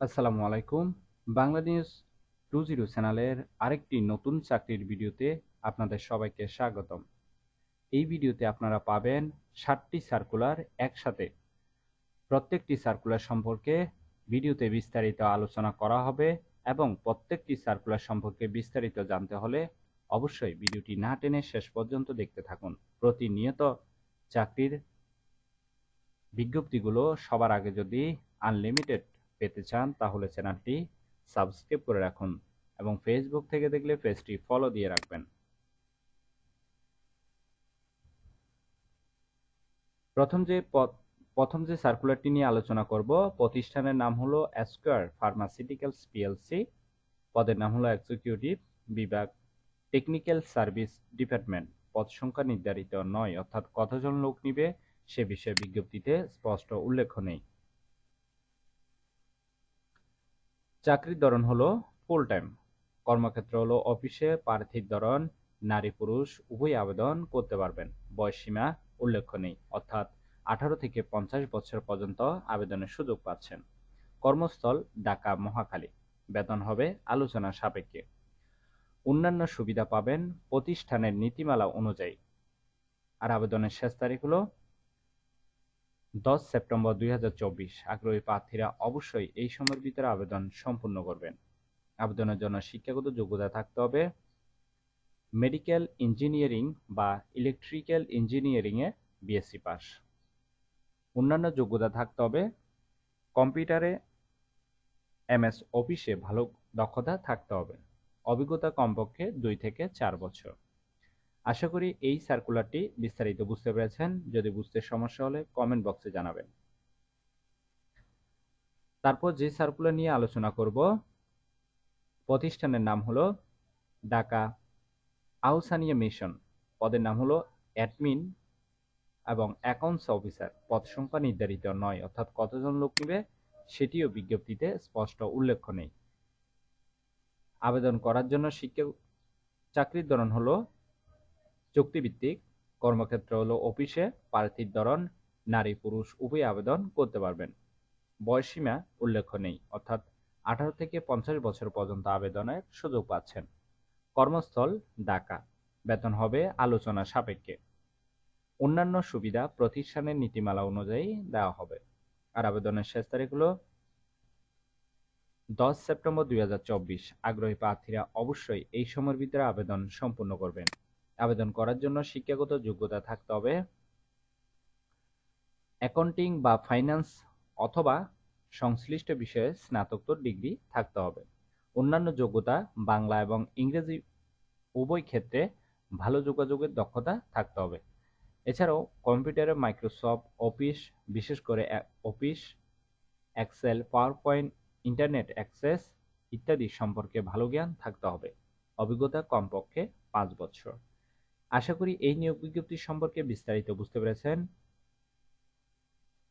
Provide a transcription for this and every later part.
আসসালামু আলাইকুম। Bangla news two zero চ্যানেলের আরেকটি নতুন চাকরির ভিডিওতে আপনাদের সবাইকে স্বাগতম। এই ভিডিওতে আপনারা পাবেন ষাটটি সার্কুলার একসাথে। প্রত্যেকটি সার্কুলার সম্পর্কে ভিডিওতে বিস্তারিত আলোচনা করা হবে এবং প্রত্যেকটি সার্কুলার সম্পর্কে বিস্তারিত জানতে হলে অবশ্যই ভিডিওটি না টেনে শেষ পর্যন্ত দেখতে থাকুন। প্রতিনিয়ত চাকরির বিজ্ঞপ্তিগুলো সবার আগে যদি আনলিমিটেড পেতে চান, তাহলে চ্যানেলটি সাবস্ক্রাইব করে রাখুন এবং ফেসবুক থেকে দেখলে পেজটি ফলো দিয়ে রাখবেন। প্রথম যে প্রথম যে সার্কুলারটি নিয়ে আলোচনা করব, প্রতিষ্ঠানের নাম হলো অ্যাসকোয়ার ফার্মাসিউটিক্যালস পিএলসি পদের নাম হলো এক্সিকিউটিভ বিভাগ টেকনিক্যাল সার্ভিস ডিপার্টমেন্ট পদ সংখ্যা নির্ধারিত নয়, অর্থাৎ কতজন লোক নিবে সে বিষয়ে বিজ্ঞপ্তিতে স্পষ্ট উল্লেখ নেই। চাকরির ধরন হলো ফুল টাইম কর্মক্ষেত্র হলো অফিসে প্রার্থীর ধরন, নারী পুরুষ, উভয় আবেদন করতে পারবেন। বয়সসীমা উল্লেখ্য নেই, অর্থাৎ আঠারো থেকে পঞ্চাশ বছর পর্যন্ত আবেদনের সুযোগ পাচ্ছেন। কর্মস্থল ঢাকা মহাখালী। বেতন হবে আলোচনা সাপেক্ষে। অন্যান্য সুবিধা পাবেন প্রতিষ্ঠানের নীতিমালা অনুযায়ী। আর আবেদনের শেষ তারিখ হলো দশ সেপ্টেম্বর দুই হাজার চব্বিশ। আগ্রহী প্রার্থীরা অবশ্যই এই সময়ের ভিতরে আবেদন সম্পূর্ণ করবেন। আবেদনের জন্য শিক্ষাগত যোগ্যতা থাকতে হবে। মেডিকেল ইঞ্জিনিয়ারিং বা ইলেকট্রিক্যাল ইঞ্জিনিয়ারিংয়ে বিএসসি পাস। অন্যান্য যোগ্যতা থাকতে হবে। কম্পিউটারে এমএস অফিসে ভালো দক্ষতা থাকতে হবে। অভিজ্ঞতা কমপক্ষে দুই থেকে চার বছর। আশা করি এই সার্কুলারটি বিস্তারিত বুঝতে পেরেছেন। যদি বুঝতে সমস্যা হলে কমেন্ট বক্সে জানাবেন। তারপর যে সার্কুলার নিয়ে আলোচনা করব, প্রতিষ্ঠানের নাম হলো ঢাকা আউসানিয়া মিশন। পদের নাম হলো অ্যাডমিন এবং অ্যাকাউন্টস অফিসার। পদ সংখ্যা নির্ধারিত নয়, অর্থাৎ কতজন লোক নিবে সেটিও বিজ্ঞপ্তিতে স্পষ্ট উল্লেখ নেই। আবেদন করার জন্য শিক্ষা চাকরির ধরন হলো চুক্তিভিত্তিক কর্মক্ষেত্র হলো অফিসে প্রার্থীর ধরন, নারী পুরুষ উভয় আবেদন করতে পারবেন। বয়সীমা উল্লেখ নেই, অর্থাৎ আঠারো থেকে পঞ্চাশ বছর পর্যন্ত আবেদনের সুযোগ পাচ্ছেন। কর্মস্থল ঢাকা। বেতন হবে আলোচনা সাপেক্ষে। অন্যান্য সুবিধা প্রতিষ্ঠানের নীতিমালা অনুযায়ী দেওয়া হবে। আর আবেদনের শেষ তারিখ হলো দশ সেপ্টেম্বর দুই হাজার চব্বিশ। আগ্রহী প্রার্থীরা অবশ্যই এই সময়ের ভিতরে আবেদন সম্পূর্ণ করবেন। আবেদন করার জন্য শিক্ষাগত যোগ্যতা থাকতে হবে। অ্যাকাউন্টিং বা ফাইন্যান্স অথবা সংশ্লিষ্ট বিষয়ে স্নাতকোত্তর ডিগ্রি থাকতে হবে। অন্যান্য যোগ্যতা বাংলা এবং ইংরেজি উভয় ক্ষেত্রে ভালো যোগাযোগের দক্ষতা থাকতে হবে। এছাড়াও কম্পিউটারে মাইক্রোসফট অফিস, বিশেষ করে office excel PowerPoint internet access ইত্যাদি সম্পর্কে ভালো জ্ঞান থাকতে হবে। অভিজ্ঞতা কমপক্ষে পাঁচ বছর। আশা করি এই নিয়োগ বিজ্ঞপ্তি সম্পর্কে বিস্তারিত বুঝতে পেরেছেন।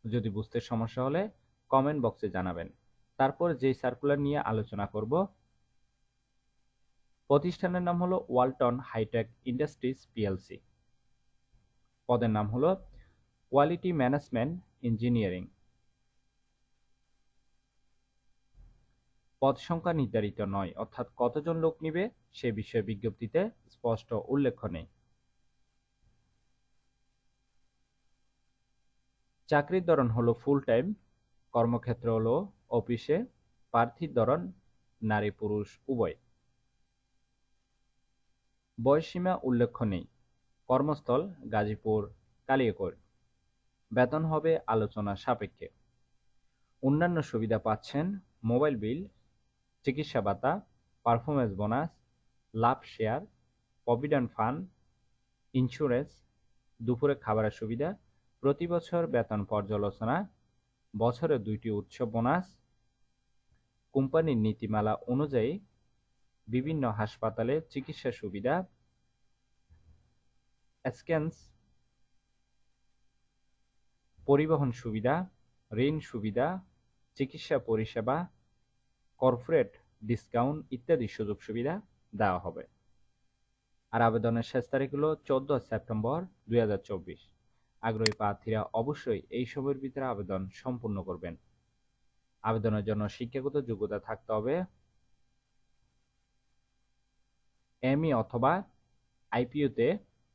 যদি বুঝতে সমস্যা হলে কমেন্ট বক্সে জানাবেন। তারপর যেই সার্কুলার নিয়ে আলোচনা করব, প্রতিষ্ঠানের নাম হলো ওয়ালটন হাইটেক ইন্ডাস্ট্রিজ পিএলসি। পদের নাম হলো কোয়ালিটি ম্যানেজমেন্ট ইঞ্জিনিয়ারিং। পদ সংখ্যা নির্ধারিত নয়, অর্থাৎ কতজন লোক নিবে সে বিষয়ে বিজ্ঞপ্তিতে স্পষ্ট উল্লেখ নেই। চাকরির ধরন হলো ফুল টাইম কর্মক্ষেত্র হলো অফিসে প্রার্থীর ধরন নারী পুরুষ উভয়। বয়সীমা উল্লেখ্য নেই। কর্মস্থল গাজীপুর, কালিয়াকৈর। বেতন হবে আলোচনা সাপেক্ষে। অন্যান্য সুবিধা পাচ্ছেন মোবাইল বিল, চিকিৎসা ভাতা পারফরমেন্স বোনাস লাভ শেয়ার প্রভিডেন্ট ফান্ড ইন্স্যুরেন্স দুপুরে খাবারের সুবিধা প্রতি বছর বেতন পর্যালোচনা, বছরে দুইটি উৎসব বোনাস, কোম্পানির নীতিমালা অনুযায়ী বিভিন্ন হাসপাতালে চিকিৎসা সুবিধা, স্ক্যান্স, পরিবহন সুবিধা, ঋণ সুবিধা, চিকিৎসা পরিষেবা, কর্পোরেট ডিসকাউন্ট ইত্যাদি সুযোগ সুবিধা দেওয়া হবে। আর আবেদনের শেষ তারিখ হলো চোদ্দ সেপ্টেম্বর দুই হাজার চব্বিশ। আগ্রহী প্রার্থীরা অবশ্যই এই সময়ের ভিতরে আবেদন সম্পূর্ণ করবেন। আবেদনের জন্য শিক্ষাগত যোগ্যতা থাকতে হবে এমই অথবা আইপিওতে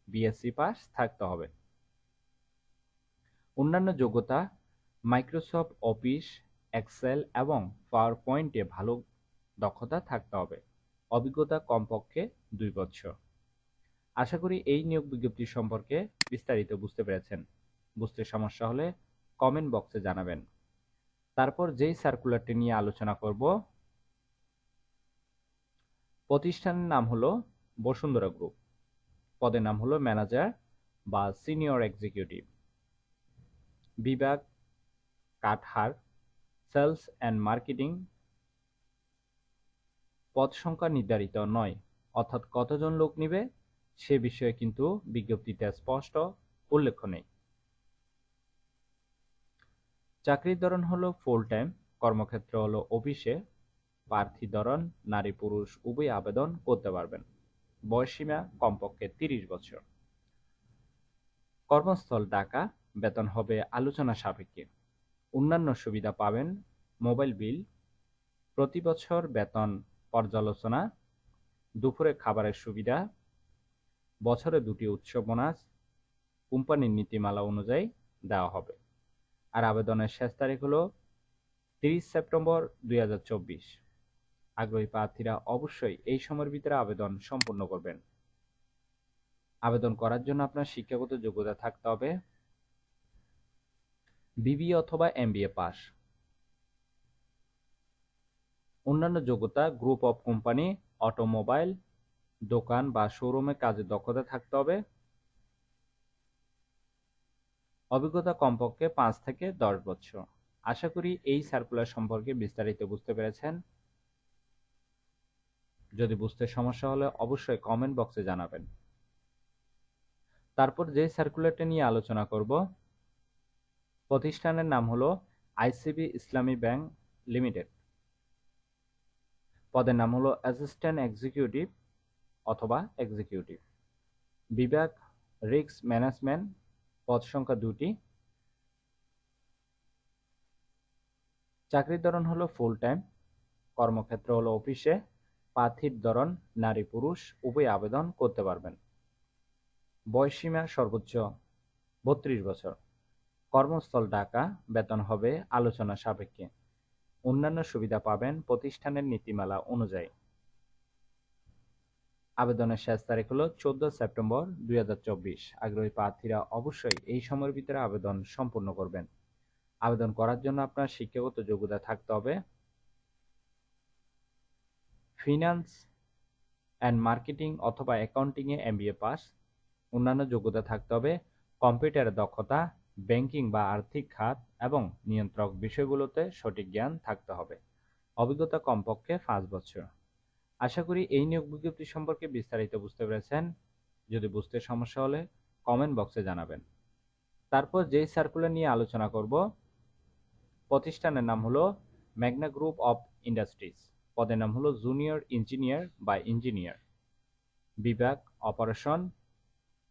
বিএসসি পাস থাকতে হবে। অন্যান্য যোগ্যতা মাইক্রোসফট অফিস এক্সেল এবং পাওয়ার পয়েন্টে ভালো দক্ষতা থাকতে হবে। অভিজ্ঞতা কমপক্ষে দুই বছর। আশা করি এই নিয়োগ বিজ্ঞপ্তি সম্পর্কে বিস্তারিত বুঝতে পেরেছেন। বুঝতে সমস্যা হলে কমেন্ট বক্সে জানাবেন। তারপর যেই সার্কুলারটি নিয়ে আলোচনা করব, প্রতিষ্ঠানের নাম হলো বসুন্ধরা গ্রুপ পদের নাম হলো ম্যানেজার বা সিনিয়র এক্সিকিউটিভ বিভাগ, কাঠহার সেলস অ্যান্ড মার্কেটিং পদ সংখ্যা নির্ধারিত নয়, অর্থাৎ কতজন লোক নিবে সে বিষয়ে কিন্তু বিজ্ঞপ্তিতে স্পষ্ট উল্লেখ নেই। চাকরির ধরন হলো ফুল টাইম কর্মক্ষেত্র হলো অফিসে, প্রার্থী ধরন, নারী পুরুষ, উভয় আবেদন করতে পারবেন। বয়সীমা কমপক্ষে তিরিশ বছর। কর্মস্থল ঢাকা বেতন হবে আলোচনা সাপেক্ষে। অন্যান্য সুবিধা পাবেন, মোবাইল বিল, প্রতি বছর বেতন পর্যালোচনা, দুপুরে খাবারের সুবিধা বছরে দুটি উৎসব বোনাস কোম্পানির নীতিমালা অনুযায়ী দেওয়া হবে। আর আবেদনের শেষ তারিখ হলো তিরিশ সেপ্টেম্বর দুই হাজার চব্বিশ। আগ্রহী প্রার্থীরা অবশ্যই এই সময়ের ভিতরে আবেদন সম্পূর্ণ করবেন। আবেদন করার জন্য আপনার শিক্ষাগত যোগ্যতা থাকতে হবে। বিবি অথবা এমবিএ পাস। অন্যান্য যোগ্যতা গ্রুপ অফ কোম্পানি, অটোমোবাইল দোকান বা শোরুমে কাজে দক্ষতা থাকতে হবে। অভিজ্ঞতা কমপক্ষে পাঁচ থেকে দশ বছর। আশা করি এই সার্কুলার সম্পর্কে বিস্তারিত বুঝতে পেরেছেন। যদি বুঝতে সমস্যা হলে অবশ্যই কমেন্ট বক্সে জানাবেন। তারপর যে সার্কুলারটা নিয়ে আলোচনা করব, প্রতিষ্ঠানের নাম হলো আইসিবি ইসলামী ব্যাংক লিমিটেড। পদের নাম হলো অ্যাসিস্ট্যান্ট এক্সিকিউটিভ অথবা এক্সিকিউটিভ বিভাগ রিস্ক ম্যানেজমেন্ট পদ সংখ্যা দুটি। চাকরির ধরন হলো ফুল টাইম কর্মক্ষেত্র হলো অফিসে প্রার্থীর ধরন নারী পুরুষ, উভয় আবেদন করতে পারবেন। বয়সীমা সর্বোচ্চ বত্রিশ বছর। কর্মস্থল ঢাকা, বেতন হবে আলোচনা সাপেক্ষে। অন্যান্য সুবিধা পাবেন প্রতিষ্ঠানের নীতিমালা অনুযায়ী। আবেদনের শেষ তারিখ হলো চোদ্দ সেপ্টেম্বর দুই আগ্রহী প্রার্থীরা অবশ্যই এই সময়ের ভিতরে আবেদন সম্পূর্ণ করবেন। আবেদন করার জন্য আপনার শিক্ষাগত যোগ্যতা থাকতে হবে। ফিনান্স অ্যান্ড মার্কেটিং অথবা অ্যাকাউন্টিংয়ে এম এমবিএ পাস। অন্যান্য যোগ্যতা থাকতে হবে কম্পিউটারের দক্ষতা, ব্যাংকিং বা আর্থিক খাত এবং নিয়ন্ত্রক বিষয়গুলোতে সঠিক জ্ঞান থাকতে হবে। অভিজ্ঞতা কমপক্ষে পাঁচ বছর। আশা করি এই নিয়োগ বিজ্ঞপ্তি সম্পর্কে বিস্তারিত বুঝতে পেরেছেন। যদি বুঝতে সমস্যা হলে কমেন্ট বক্সে জানাবেন। তারপর যেই সার্কুলার নিয়ে আলোচনা করব, প্রতিষ্ঠানের নাম হলো ম্যাগনা গ্রুপ অফ ইন্ডাস্ট্রিজ পদের নাম হলো জুনিয়র ইঞ্জিনিয়ার বা ইঞ্জিনিয়ার বিভাগ অপারেশন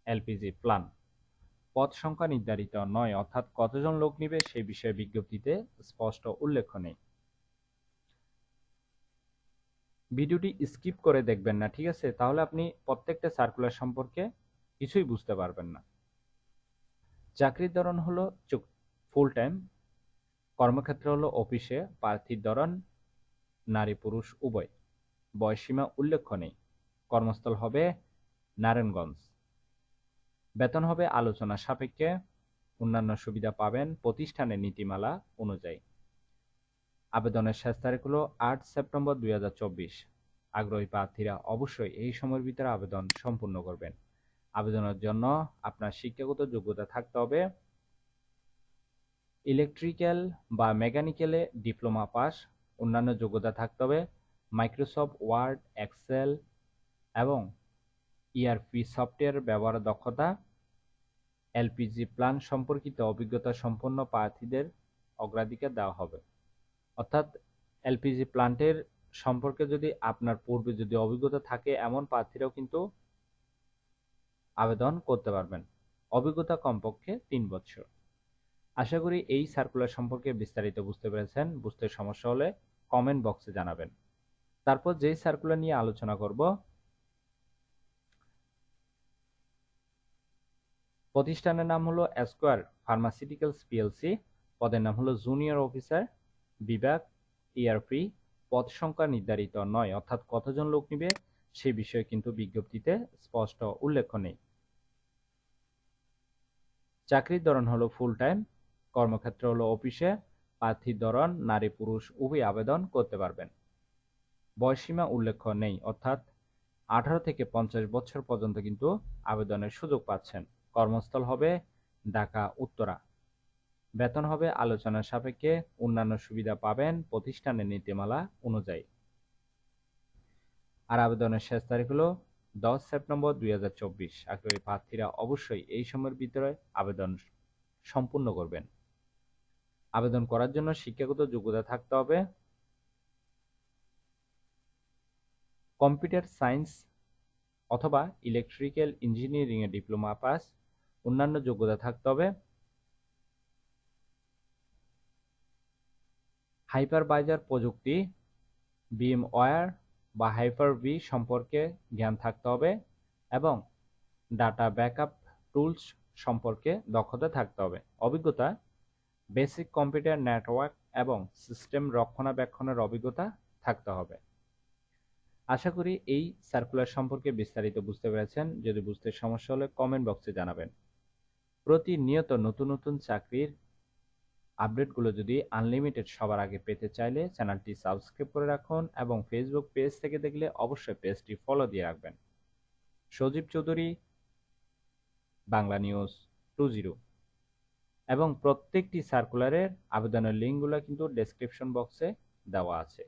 এলপিজি প্লান পদ সংখ্যা নির্ধারিত নয়, অর্থাৎ কতজন লোক নিবে সেই বিষয়ে বিজ্ঞপ্তিতে স্পষ্ট উল্লেখ নেই। ভিডিওটি স্কিপ করে দেখবেন না, ঠিক আছে? তাহলে আপনি প্রত্যেকটা সার্কুলার সম্পর্কে কিছুই বুঝতে পারবেন না। চাকরির ধরন হলো ফুল টাইম কর্মক্ষেত্র হলো অফিসে, প্রার্থীর ধরন নারী পুরুষ উভয়। বয়সীমা উল্লেখ্য নেই। কর্মস্থল হবে নারায়ণগঞ্জ। বেতন হবে আলোচনা সাপেক্ষে। অন্যান্য সুবিধা পাবেন প্রতিষ্ঠানের নীতিমালা অনুযায়ী। আবেদনের শেষ তারিখ হলো আট সেপ্টেম্বর দুই হাজার চব্বিশ। আগ্রহী প্রার্থীরা অবশ্যই এই সময়ের ভিতরে আবেদন সম্পূর্ণ করবেন। আবেদনের জন্য আপনার শিক্ষাগত যোগ্যতা থাকতে হবে। ইলেকট্রিক্যাল বা মেকানিক্যালে ডিপ্লোমা পাস, অন্যান্য যোগ্যতা থাকতে হবে, মাইক্রোসফট, ওয়ার্ড, এক্সেল এবং ইআরপি সফটওয়্যার ব্যবহার দক্ষতা, এলপিজি প্ল্যান সম্পর্কিত অভিজ্ঞতা সম্পন্ন প্রার্থীদের অগ্রাধিকার দেওয়া হবে। অর্থাৎ এলপিজি প্লান্টের সম্পর্কে যদি আপনার পূর্বে যদি অভিজ্ঞতা থাকে, এমন প্রার্থীরাও কিন্তু আবেদন করতে পারবেন। অভিজ্ঞতা কমপক্ষে তিন বছর। আশা করি এই সার্কুলার সম্পর্কে বিস্তারিত বুঝতে পেরেছেন। বুঝতে সমস্যা হলে কমেন্ট বক্সে জানাবেন। তারপর যেই সার্কুলার নিয়ে আলোচনা করব, প্রতিষ্ঠানের নাম হলো অ্যাসকোয়ার ফার্মাসিউটিক্যালস পিএলসি পদের নাম হলো জুনিয়র অফিসার বিভাগ ইআরপি পদ সংখ্যা নির্ধারিত নয়, অর্থাৎ কতজন লোক নিবে সে বিষয়ে কিন্তু বিজ্ঞপ্তিতে স্পষ্ট উল্লেখ নেই। চাকরির ধরন হলো ফুল টাইম কর্মক্ষেত্র হলো অফিসে, প্রার্থীর ধরন নারী পুরুষ, উভয় আবেদন করতে পারবেন। বয়সীমা উল্লেখ নেই, অর্থাৎ আঠারো থেকে পঞ্চাশ বছর পর্যন্ত কিন্তু আবেদনের সুযোগ পাচ্ছেন। কর্মস্থল হবে ঢাকা উত্তরা বেতন হবে আলোচনার সাপেক্ষে অন্যান্য সুবিধা পাবেন প্রতিষ্ঠানের নীতিমালা অনুযায়ী। আর আবেদনের শেষ তারিখ হলো দশ সেপ্টেম্বর দুই হাজার চব্বিশ। আগ্রহী প্রার্থীরা অবশ্যই এই সময়ের ভিতরে আবেদন সম্পূর্ণ করবেন। আবেদন করার জন্য শিক্ষাগত যোগ্যতা থাকতে হবে। কম্পিউটার সায়েন্স অথবা ইলেকট্রিক্যাল ইঞ্জিনিয়ারিং এ ডিপ্লোমা পাস অন্যান্য যোগ্যতা থাকতে হবে। হাইপারভাইজার প্রযুক্তি বিম ওয়্যার বা হাইপার ভি সম্পর্কে জ্ঞান থাকতে হবে এবং ডাটা ব্যাকআপ টুলস সম্পর্কে দক্ষতা থাকতে হবে। অভিজ্ঞতা, বেসিক কম্পিউটার নেটওয়ার্ক এবং সিস্টেম রক্ষণাবেক্ষণের অভিজ্ঞতা থাকতে হবে। আশা করি এই সার্কুলার সম্পর্কে বিস্তারিত বুঝতে পেরেছেন। যদি বুঝতে সমস্যা হলে কমেন্ট বক্সে জানাবেন। প্রতিনিয়ত নতুন নতুন চাকরির আপডেটগুলো যদি আনলিমিটেড সবার আগে পেতে চাইলে চ্যানেলটি সাবস্ক্রাইব করে রাখুন এবং ফেসবুক পেজ থেকে দেখলে অবশ্যই পেজটি ফলো দিয়ে রাখবেন। Sajib Chowdhury, Bangla news two zero এবং প্রত্যেকটি সার্কুলারের আবেদনের লিঙ্কগুলো কিন্তু ডেসক্রিপশন বক্সে দেওয়া আছে।